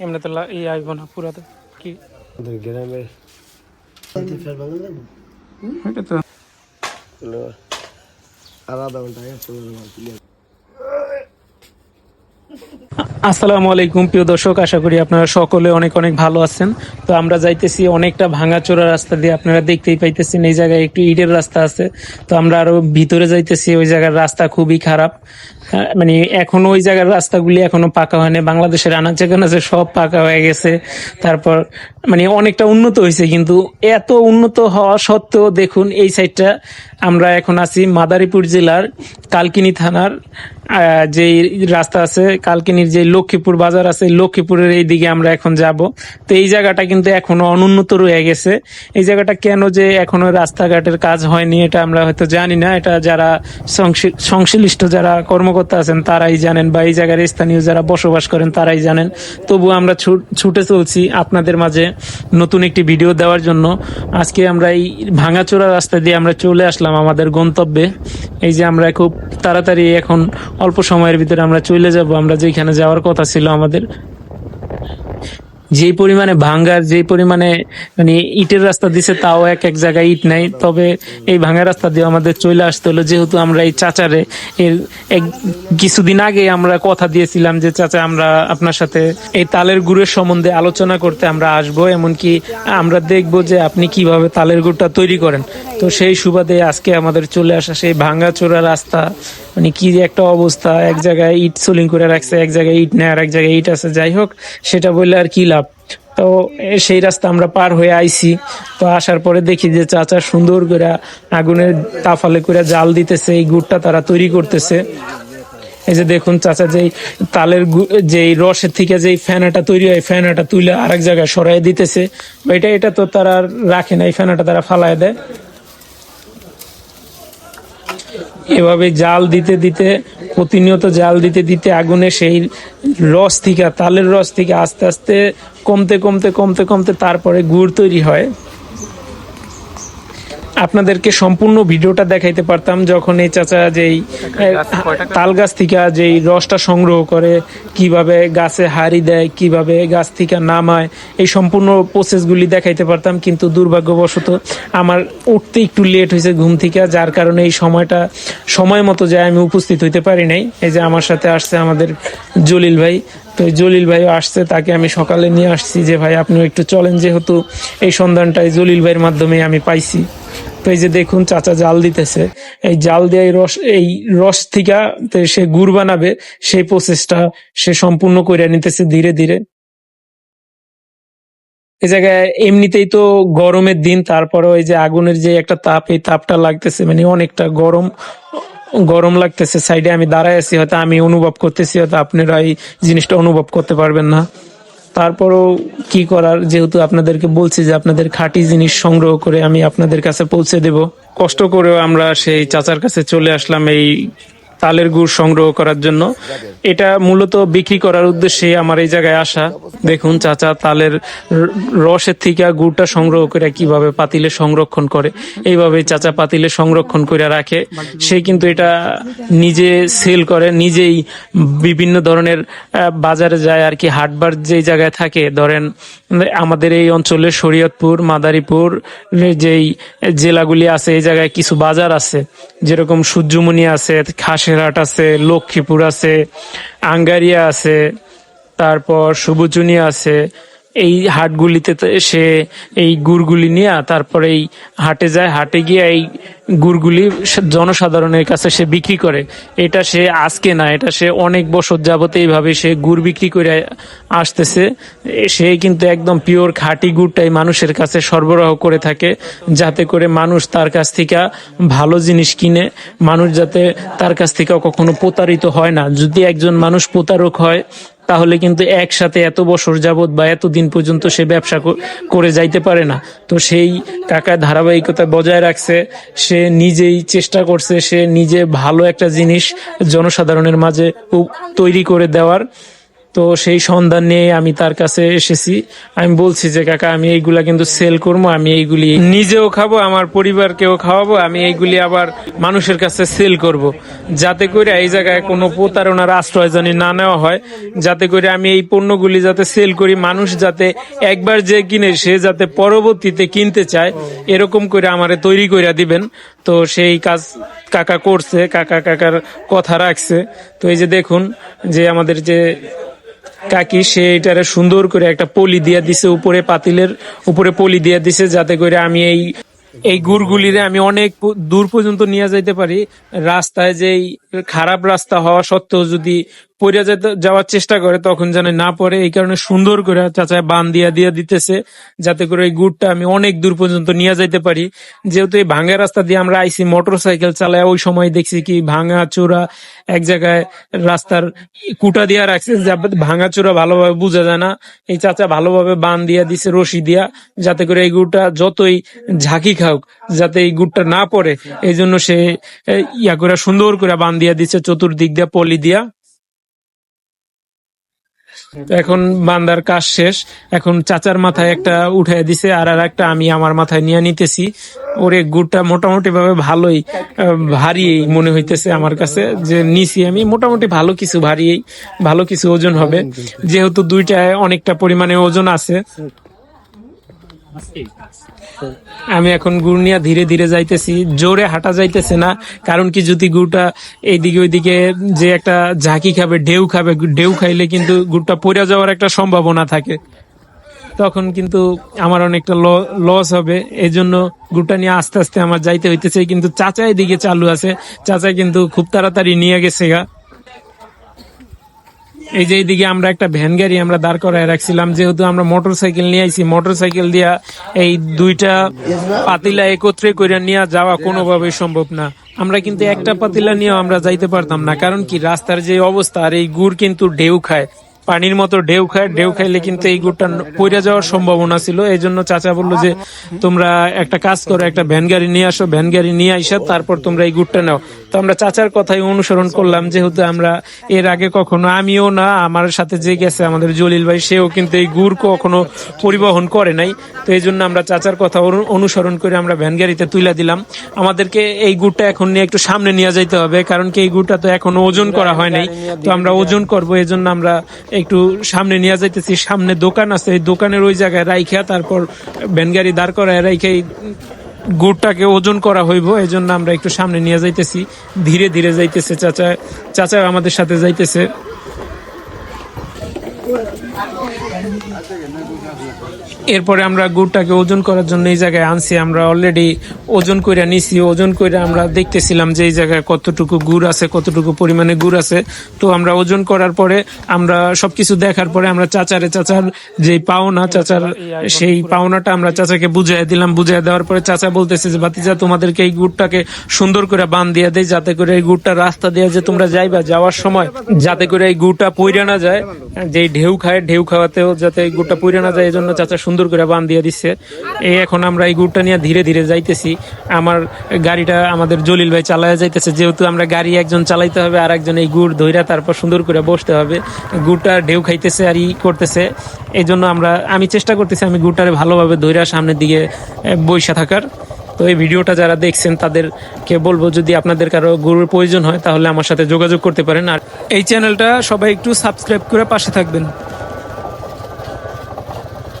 এমনি তো ই আইব না পুরাতে কি? গ্রামের ওইটা তো আধা ঘণ্টা আগে চলে যাব ক্লিয়ার আসসালামু আলাইকুম, প্রিয় দর্শক, আশা করি আপনারা সকলে অনেক অনেক ভালো আছেন। তো আমরা যাইতেছি অনেকটা ভাঙাচোরা রাস্তা দিয়ে, আপনারা দেখতেই পাইতেছেন এই জায়গায় একটু ইটের রাস্তা আছে। তো আমরা আরও ভিতরে যাইতেছি, ওই জায়গার রাস্তা খুবই খারাপ। মানে এখনও ওই জায়গার রাস্তাগুলি এখনও পাকা হয়নি বাংলাদেশের আনাচে কানাচে সব পাকা হয়ে গেছে। তারপর মানে অনেকটা উন্নত হয়েছে, কিন্তু এত উন্নত হওয়া সত্ত্বেও দেখুন, এই সাইডটা আমরা এখন আছি মাদারীপুর জেলার কালকিনি থানার যেই রাস্তা আছে, কালকিনির যে লক্ষ্মীপুর বাজার আছে, লক্ষ্মীপুরের এই দিকে আমরা এখন যাব। তো এই জায়গাটা কিন্তু এখনও অনুন্নত রয়ে গেছে। এই জায়গাটা কেন যে এখনও রাস্তাঘাটের কাজ হয়নি, এটা আমরা হয়তো জানি না। এটা যারা সংশ্লিষ্ট যারা কর্মকর্তা আছেন, তারাই জানেন বা এই জায়গার স্থানীয় যারা বসবাস করেন, তারাই জানেন। তবু আমরা ছুটে চলছি আপনাদের মাঝে নতুন একটি ভিডিও দেওয়ার জন্য। আজকে আমরা এই ভাঙাচোরা রাস্তা দিয়ে আমরা চলে আসলাম আমাদের গন্তব্যে। এই যে আমরা খুব তাড়াতাড়ি এখন অল্প সময়ের ভিতরে আমরা চলে যাব। আমরা যেখানে যাওয়ার কথা ছিল আমাদের যেই পরিমাণে ভাঙ্গার, যেই পরিমাণে মানে ইটের রাস্তা দিছে, তাও এক এক জায়গায় ইট নাই। তবে এই ভাঙা রাস্তা দিয়ে আমাদের চলে আসতে হলো। যেহেতু আমরা এই চাচারে, এর এক, কিছুদিন আগে আমরা কথা দিয়েছিলাম যে, চাচা, আমরা আপনার সাথে এই তালের গুড়ের সম্বন্ধে আলোচনা করতে আমরা আসব। এমনকি আমরা দেখব যে, আপনি কীভাবে তালের গুড়টা তৈরি করেন। তো সেই সুবাদে আজকে আমাদের চলে আসা সেই ভাঙ্গা চোরা রাস্তা মানে কি একটা অবস্থা। এক জায়গায় ইট সোলিং করে রাখছে, এক জায়গায় ইট নেই, আর এক জায়গায় ইট আছে। যাই হোক, সেটা বললে আর কি লাভ? তো এ সেই রাস্তা আমরা পার হয়ে আইছি। তো আসার পরে দেখি যে চাচা সুন্দর করে আগুনের তাফালে করে জাল দিতেছে, এই গুড়টা তারা তৈরি করতেছে। এই যে দেখুন চাচা যেই তালের যেই রসের থেকে যেই ফ্যানাটা তৈরি হয় ফ্যানাটা তুলে আরেক জায়গায় সরাই দিতেছে। এটা এটা তো তারা রাখে না, এই ফ্যানাটা তারা ফালায় দেয়। এভাবে জাল দিতে দিতে প্রতিনিয়ত জাল দিতে দিতে আগুনে সেই রস থেকে, তালের রস থেকে আস্তে আস্তে কমতে কমতে কমতে কমতে তারপরে গুড় তৈরি হয়। আপনাদেরকে সম্পূর্ণ ভিডিওটা দেখাইতে পারতাম যখন এই চাচা যেই তাল গাছ থেকে যেই রসটা সংগ্রহ করে কীভাবে গাছে হাড়ি দেয় কীভাবে গাছ থেকে নামায় এই সম্পূর্ণ প্রসেসগুলি দেখাইতে পারতাম কিন্তু দুর্ভাগ্যবশত আমার উঠতে একটু লেট হয়েছে ঘুম থেকে যার কারণে এই সময়টা সময় মতো যায় আমি উপস্থিত হইতে পারি নাই। এই যে আমার সাথে আসছে আমাদের জলিল ভাই তো এই জলিল ভাই আসছে তাকে আমি সকালে নিয়ে আসছি যে ভাই আপনিও একটু চলেন যেহেতু এই সন্ধানটা এই জলিল ভাইয়ের মাধ্যমে আমি পাইছি। তো এই যে দেখুন চাচা জাল দিতেছে। এই জাল দিয়ে এই রস এই রস থেকে সে গুড় বানাবে, সেই প্রসেসটা সে সম্পূর্ণ করে নিতেছে ধীরে ধীরে। এই জায়গায় এমনিতেই তো গরমের দিন তারপরে ওই যে আগুনের যে একটা তাপ, এই তাপটা লাগতেছে মানে অনেকটা গরম গরম লাগতেছে। সাইডে আমি দাঁড়ায় আছি, হয়তো আমি অনুভব করতেছি, হয়তো আপনারা এই জিনিসটা অনুভব করতে পারবেন না। তারপরও কি করার? যেহেতু আপনাদেরকে বলছি যে আপনাদের খাঁটি জিনিস সংগ্রহ করে আমি আপনাদের কাছে পৌঁছে দেব। কষ্ট করেও আমরা সেই চাচার কাছে চলে আসলাম এই তালের গুড় সংগ্রহ করার জন্য। এটা মূলত বিক্রি করার উদ্দেশ্যে আমার এই জায়গায় আসা। দেখুন চাচা, তালের রসের থেকে গুড়টা সংগ্রহ করে কীভাবে পাতিলে সংরক্ষণ করে। এইভাবে চাচা পাতিলে সংরক্ষণ করে রাখে। সে কিন্তু এটা নিজে সেল করে, নিজেই বিভিন্ন ধরনের বাজারে যায় আর কি। হাটবার যেই জায়গায় থাকে, ধরেন আমাদের এই অঞ্চলে শরীয়তপুর, মাদারীপুর, যেই জেলাগুলি আছে, এই জায়গায় কিছু বাজার আছে। যেরকম সূর্যমণি আছে খাসেরহাট আছে লক্ষ্মীপুর আছে আঙ্গারিয়া আছে তারপর সবুজুনি আছে এই হাটগুলিতে সে এই গুড়গুলি নিয়ে তারপরে এই হাটে যায়, হাটে গিয়ে এই গুড়গুলি জনসাধারণের কাছে সে বিক্রি করে। এটা সে আজকে না, এটা সে অনেক বছর যাবত এইভাবে সে গুড় বিক্রি করে আসতেছে। সে কিন্তু একদম পিওর খাঁটি গুড়টাই মানুষের কাছে সরবরাহ করে থাকে, যাতে করে মানুষ তার কাছ থেকে ভালো জিনিস কিনে। মানুষ যাতে তার কাছ থেকে কখনো প্রতারিত হয় না। যদি একজন মানুষ প্রতারক হয় তাহলে কিন্তু একসাথে এত বছর যাবৎ বা এত দিন পর্যন্ত সে ব্যবসা করে যাইতে পারে না। তো সেই টাকার ধারাবাহিকতা বজায় রাখছে, সে নিজেই চেষ্টা করছে, সে নিজে ভালো একটা জিনিস জনসাধারণের মাঝে তৈরি করে দেওয়ার। তো সেই সন্ধান নিয়ে আমি তার কাছে এসেছি। আমি বলছি যে, কাকা, আমি এইগুলা কিন্তু সেল করব, আমি এইগুলি নিজেও খাব, আমার পরিবারকেও খাওয়াবো, আমি এইগুলি আবার মানুষের কাছে সেল করব। যাতে করে এই জায়গায় কোনো প্রতারণার আশ্রয় জানি না নেওয়া হয়। যাতে করে আমি এই পণ্যগুলি যাতে সেল করি, মানুষ যাতে একবার যে কিনে, সে যাতে পরবর্তীতে কিনতে চায়, এরকম করে আমারে তৈরি করে দিবেন। তো সেই কাজ কাকা করছে, কাকা কাকার কথা রাখছে। তো এই যে দেখুন যে আমাদের যে কাকি, সে এটারে সুন্দর করে একটা পলি দিয়া দিছে উপরে পাতিলের, উপরে পলি দিয়ে দিছে যাতে করে আমি এই এই গুড়গুলিরে আমি অনেক দূর পর্যন্ত নিয়ে যাইতে পারি। রাস্তায় যে খারাপ রাস্তা হওয়া সত্ত্বেও যদি পড়ে যেতে যাওয়ার চেষ্টা করে, তখন যেন না পড়ে। এই কারণে সুন্দর করে চাচায় বান দিয়া দিয়ে দিতেছে, যাতে করে এই গুড়টা আমি অনেক দূর পর্যন্ত নিয়ে যাইতে পারি। যেহেতু এই ভাঙ্গা রাস্তা দিয়ে আমরা আইসি মোটর সাইকেল চালায় ওই সময় দেখছি কি ভাঙা চোরা এক জায়গায় রাস্তার কুটা দিয়া রাখছে ভাঙা চোরা ভালোভাবে বোঝা যায় না। এই চাচা ভালোভাবে বান দিয়া দিছে, রশি দিয়া, যাতে করে এই গুড়টা যতই ঝাঁকি খাওক যাতে এই গুড়টা না পড়ে। এই জন্য সে ইয়া করে সুন্দর করে বান দিয়া দিচ্ছে চতুর্দিক দিয়া পলি দিয়া। এখন বান্দার কাজ শেষ। এখন চাচার মাথায় একটা উঠাই দিছে, আর আর একটা আমি আমার মাথায় নিয়ে নিতেছি। ওরে গুড়টা মোটামুটি ভাবে ভালোই ভারী মনে হইতেছে আমার কাছে। যে নিছি আমি, মোটামুটি ভালো কিছু ভারী ভালো কিছু ওজন হবে। যেহেতু দুইটায় অনেকটা পরিমাণে ওজন আছে আমি এখন গুড় নিয়ে ধীরে ধীরে যাইতেছি, জোরে হাঁটা যাইতেছে না, কারণ কি যদি গুড়টা এইদিকে ওইদিকে যে একটা ঝাঁকি খাবে, ঢেউ খাবে, ঢেউ খাইলে কিন্তু গুড়টা পড়ে যাওয়ার একটা সম্ভাবনা থাকে। তখন কিন্তু আমার অনেকটা লস হবে। এই জন্য গুড়টা নিয়ে আস্তে আস্তে আমার যাইতে হইতেছে, কিন্তু চাচা এদিকে চালু আছে। চাচা কিন্তু খুব তাড়াতাড়ি নিয়ে গেছে গা। এই যে এইদিকে আমরা একটা ভ্যান গাড়ি আমরা দাঁড় করায় রাখছিলাম, যেহেতু আমরা মোটর সাইকেল নিয়ে আইছি মোটর সাইকেল দিয়া এই দুইটা পাতিলা একত্রে করে নিয়ে যাওয়া কোনোভাবেই সম্ভব না। আমরা কিন্তু একটা পাতিলা নিয়েও আমরা যাইতে পারতাম না, কারণ কি রাস্তার যে অবস্থা আর এই গুড় কিন্তু ঢেউ খায়। পানির মতো ঢেউ খায়, ঢেউ খাইলে কিন্তু এই গুড়টা পড়ে যাওয়ার সম্ভাবনা ছিল। এই জন্য চাচা বলল যে, তোমরা একটা কাজ করো, একটা ভ্যান গাড়ি নিয়ে আসো, ভ্যান গাড়ি নিয়ে আইসা তারপর তোমরা এই গুড়টা নাও। তো আমরা চাচার কথাই অনুসরণ করলাম, যেহেতু আমরা এর আগে কখনো আমিও না, আমার সাথে যে গেছে আমাদের জলিল ভাই, সেও কিন্তু এই গুড় কখনো পরিবহন করে নাই। তো এই জন্য আমরা চাচার কথা অনু- অনুসরণ করে আমরা ভ্যান গাড়িতে তুলে দিলাম। আমাদেরকে এই গুড়টা এখন নিয়ে একটু সামনে নিয়ে যাইতে হবে, কারণ কি এই গুড়টা তো এখনও ওজন করা হয় নাই। তো আমরা ওজন করব এই জন্য আমরা একটু সামনে নিয়ে যাইতেছি, সামনে দোকান আছে, এই দোকানের ওই জায়গায় রাইখা, তারপর ভ্যান গাড়ি দাঁড় করায় রাইখাই গুড়টাকে ওজন করা হইব এই জন্য আমরা একটু সামনে নিয়ে যাইতেছি, ধীরে ধীরে যাইতেছে চাচা চাচা আমাদের সাথে যাইতেছে। এরপরে আমরা গুড়টাকে ওজন করার জন্য এই জায়গায় আনছি। আমরা অলরেডি ওজন করে নিছি। ওজন করে আমরা দেখতেছিলাম যে এই জায়গায় কতটুকু গুড় আছে, কতটুকু পরিমাণে গুড় আছে। তো আমরা ওজন করার পরে আমরা সবকিছু দেখার পরে আমরা চাচারে, চাচার যে পাওনা, চাচার সেই পাওনাটা আমরা চাচাকে বুঝিয়ে দিলাম। বুঝাই দেওয়ার পরে চাচা বলতেছে যে বাতিজা তোমাদেরকে এই গুড়টাকে সুন্দর করে বান দিয়ে দেয় যাতে করে এই গুড়টা রাস্তা দিয়ে যে তোমরা যাইবা যাওয়ার সময়, যাতে করে এই গুড়টা পইরা না যায় যে ঢেউ খায়, ঢেউ খাওয়াতেও যাতে গুড়টা পইরা না যায় এই জন্য চাচা সুন্দর করে বান দিয়ে দিচ্ছে এই এখন আমরা এই গুড়টা নিয়ে ধীরে ধীরে যাইতেছি। আমার গাড়িটা আমাদের জলিল ভাই চালায় যাইতেছে। যেহেতু আমরা গাড়ি একজন চালাইতে হবে, আর একজন এই গুড় ধইরা তারপর সুন্দর করে বসতে হবে। গুড়টা ঢেউ খাইতেছে আর ই করতেছে। এই জন্য আমরা, আমি চেষ্টা করতেছি আমি গুড়টারে ভালোভাবে ধইরা সামনের দিকে বৈশা থাকার। তো এই ভিডিওটা যারা দেখছেন, তাদেরকে বলব যদি আপনাদের কারও গরুর প্রয়োজন হয়, তাহলে আমার সাথে যোগাযোগ করতে পারেন। আর এই চ্যানেলটা সবাই একটু সাবস্ক্রাইব করে পাশে থাকবেন।